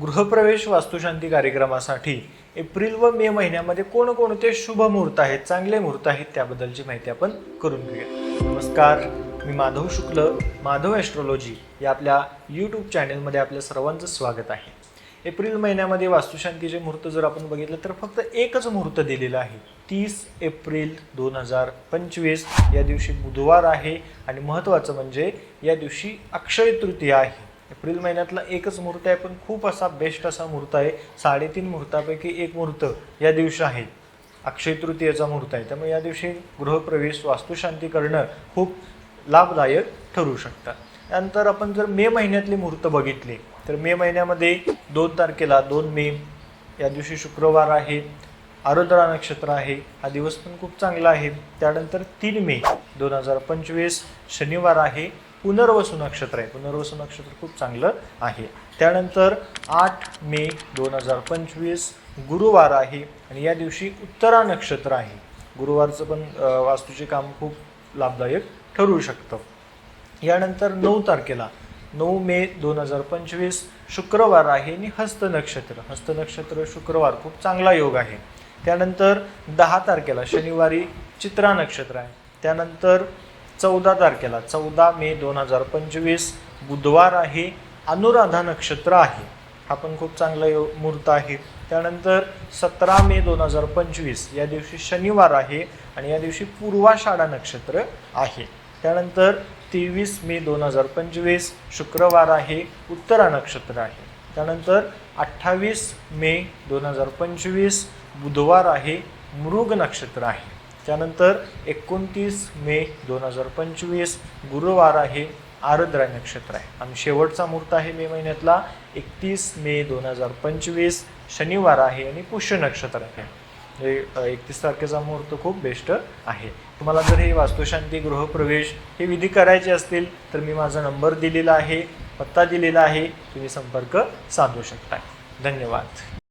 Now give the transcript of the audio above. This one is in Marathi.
गृहप्रवेश वास्तुशांती कार्यक्रमासाठी एप्रिल व मे महिन्यामध्ये कोणकोणते शुभ मुहूर्त आहेत चांगले मुहूर्त आहेत त्याबद्दलची माहिती आपण करून घेऊया. नमस्कार मी माधव शुक्ल माधव ॲस्ट्रॉलॉजी या आपल्या यूट्यूब चॅनेलमध्ये आपल्या सर्वांचं स्वागत आहे. एप्रिल महिन्यामध्ये वास्तुशांतीचे मुहूर्त जर आपण बघितलं तर फक्त एकच मुहूर्त दिलेलं आहे. तीस एप्रिल दोन हजार पंचवीस या दिवशी बुधवार आहे आणि महत्त्वाचं म्हणजे या दिवशी अक्षय तृतीया आहे. एप्रिल महिन्यातला एकच मुहूर्त आहे पण खूप असा बेस्ट असा मुहूर्त आहे. साडेतीन मुहूर्तापैकी एक मुहूर्त या दिवशी आहे. अक्षय तृतीयेचा मुहूर्त आहे. त्यामुळे या दिवशी गृहप्रवेश वास्तुशांती करणं खूप लाभदायक ठरू शकतात त्यानंतर आपण जर मे महिन्यातले मुहूर्त बघितले तर मे महिन्यामध्ये दोन तारखेला दोन मे या दिवशी शुक्रवार आहे. आरुद्रा नक्षत्र आहे. हा दिवस पण खूप चांगला आहे. त्यानंतर तीन मे दोन हजार पंचवीस शनिवार आहे. पुनर्वसू नक्षत्र आहे. पुनर्वसू नक्षत्र खूप चांगलं आहे. त्यानंतर आठ मे दोन हजार पंचवीस गुरुवार आहे आणि या दिवशी उत्तरा नक्षत्र आहे. गुरुवारचं पण वास्तूचे काम खूप लाभदायक ठरू शकतं. यानंतर नऊ तारखेला नऊ मे दोन हजार पंचवीस शुक्रवार आहे आणि हस्त नक्षत्र. हस्त नक्षत्र शुक्रवार खूप चांगला योग आहे. त्यानंतर दहा तारखेला शनिवारी चित्रा नक्षत्र आहे. त्यानंतर चौदा तारखेला चौदा मे दोन हजार पंचवीस बुधवार आहे अनुराधा नक्षत्र आहे. हा पण खूप चांगला यो मुहूर्त आहे. त्यानंतर सतरा मे दोन हजार पंचवीस या दिवशी शनिवार आहे आणि या दिवशी पूर्वाषाढा नक्षत्र आहे. त्यानंतर तेवीस मे दोन हजार पंचवीस शुक्रवार आहे उत्तरा नक्षत्र आहे. त्यानंतर अठ्ठावीस मे दोन हजार पंचवीस बुधवार आहे मृग नक्षत्र आहे. त्यानंतर एकोणतीस मे दोन हजार पंचवीस गुरुवार आहे आरद्रा नक्षत्र आहे. आणि शेवटचा मुहूर्त आहे मे महिन्यातला एकतीस मे दोन हजार पंचवीस शनिवार आहे आणि पुष्य नक्षत्र आहे. हे एकतीस तारखेचा मुहूर्त खूप बेस्ट आहे. तुम्हाला जर हे वास्तुशांती गृहप्रवेश हे विधी करायचे असतील तर मी माझा नंबर दिलेला आहे. पत्ता दिलेला आहे तुम्ही संपर्क साधू शकता धन्यवाद.